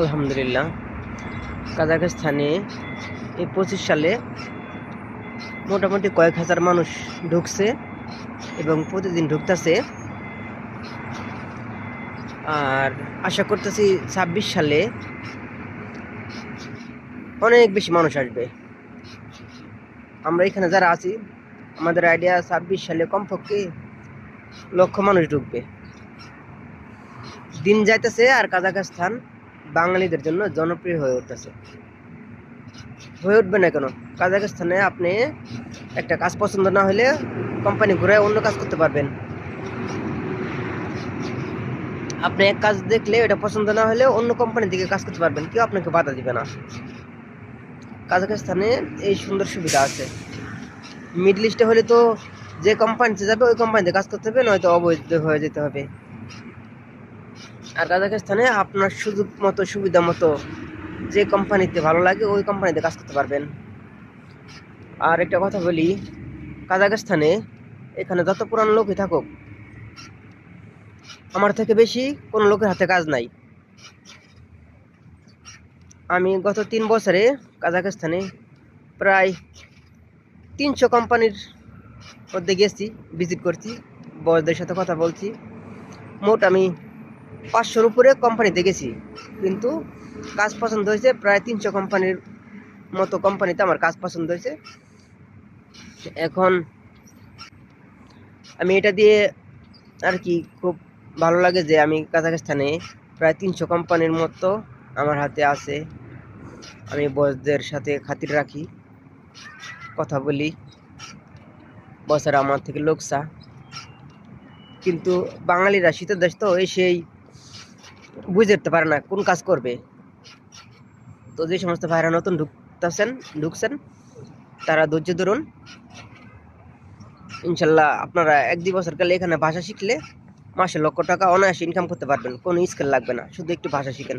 আলহামদুলিল্লাহ। কাজাখস্তানে এই পঁচিশ সালে মোটামুটি কয়েক হাজার মানুষ ঢুকছে এবং প্রতিদিন ঢুকতেছে। আর আশা করতেছি ছাব্বিশ সালে অনেক বেশি মানুষ আসবে। আমরা এখানে যারা আছি, আমাদের আইডিয়া ছাব্বিশ সালে কমপক্ষে লক্ষ মানুষ ঢুকবে। দিন যাইতেছে আর কাজাখস্তান বাঙালিদের জন্য জনপ্রিয় হয়ে উঠতেছে। হয়ে উঠবে না কেন? কাজাখস্তানে আপনি একটা কাজ পছন্দ না হলে কোম্পানি ঘুরে অন্য কাজ করতে পারবেন। আপনি এক কাজ দেখলে এটা পছন্দ না হলে অন্য কোম্পানি দিকে কাজ করতে পারবেন, কেউ আপনাকে বাধা দিবে না। কাজাখস্তানে এই সুন্দর সুবিধা আছে। মিডল ইস্টে হলে তো যে কোম্পানিতে যাবে, ওই কোম্পানিতে কাজ করতে হবে, নয়তো অবৈধ হয়ে যেতে হবে। আর কাজাখস্তানে আপনার সুযোগ মতো, সুবিধা মতো যে কোম্পানিতে ভালো লাগে, ওই কোম্পানিতে কাজ করতে পারবেন। আর একটা কথা বলি, কাজাখস্তানে এখানে যত পুরানো লোকই থাকুক, আমার থেকে বেশি কোনো লোকের হাতে কাজ নাই। আমি গত তিন বছরে কাজাখস্তানে প্রায় তিনশো কোম্পানির মধ্যে গেছি ভিজিট করছি, বসদের সাথে কথা বলছি। মোট আমি পাঁচশোর উপরে কোম্পানি দেখেছি কিন্তু কাজ পছন্দ হয়েছে, প্রায় তিনশো কোম্পানির মতো কোম্পানিতে আমার কাজ পছন্দ হয়েছে। এখন আমি এটা দিয়ে আর কি খুব ভালো লাগে যে আমি কাজাখস্তানে প্রায় তিনশো কোম্পানির মতো আমার হাতে আছে। আমি বসদের সাথে খাতির রাখি, কথা বলি। বসেরা আমার থেকে লোকসা। কিন্তু বাঙালিরা শীতের দেশ তো এসেই বুঝে উঠতে পারে না কোন কাজ করবে। তো যে সমস্ত ভাইরা নতুন ঢুকতেছেন, ঢুকছেন, তারা ধৈর্য ধরুন। ইনশাল্লাহ আপনারা এক দুই বছর কালে এখানে ভাষা শিখলে মাসে লক্ষ টাকা অনায়াসে ইনকাম করতে পারবেন, কোনো স্কিল লাগবে না, শুধু একটু ভাষা শিখেন।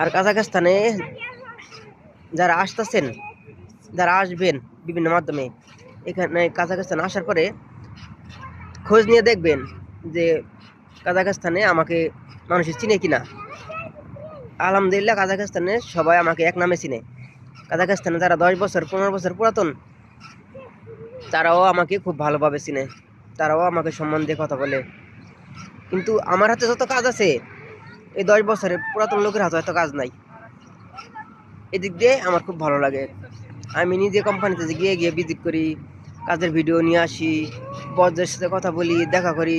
আর কাজাখস্তানে যারা আসতেছেন, যারা আসবেন বিভিন্ন মাধ্যমে, এখানে কাজাখস্তান আসার পরে খোঁজ নিয়ে দেখবেন যে কাজাখস্তানে আমাকে মানুষ চিনে কিনা? আলহামদুলিল্লাহ, কাজাখস্তানে সবাই আমাকে এক নামে চিনে। কাজাখস্তানে যারা দশ বছর, পনেরো বছর পুরাতন, তারাও আমাকে খুব ভালোভাবে চিনে। তারাও আমাকে সম্মান দিয়ে কথা বলে। কিন্তু আমার হাতে যত কাজ আছে, এই দশ বছরে পুরাতন লোকের হাতে এত কাজ নাই। এদিক দিয়ে আমার খুব ভালো লাগে। আমি নিজে কোম্পানিতে গিয়ে গিয়ে ভিজিট করি, কাজের ভিডিও নিয়ে আসি, বসদের সাথে কথা বলি, দেখা করি।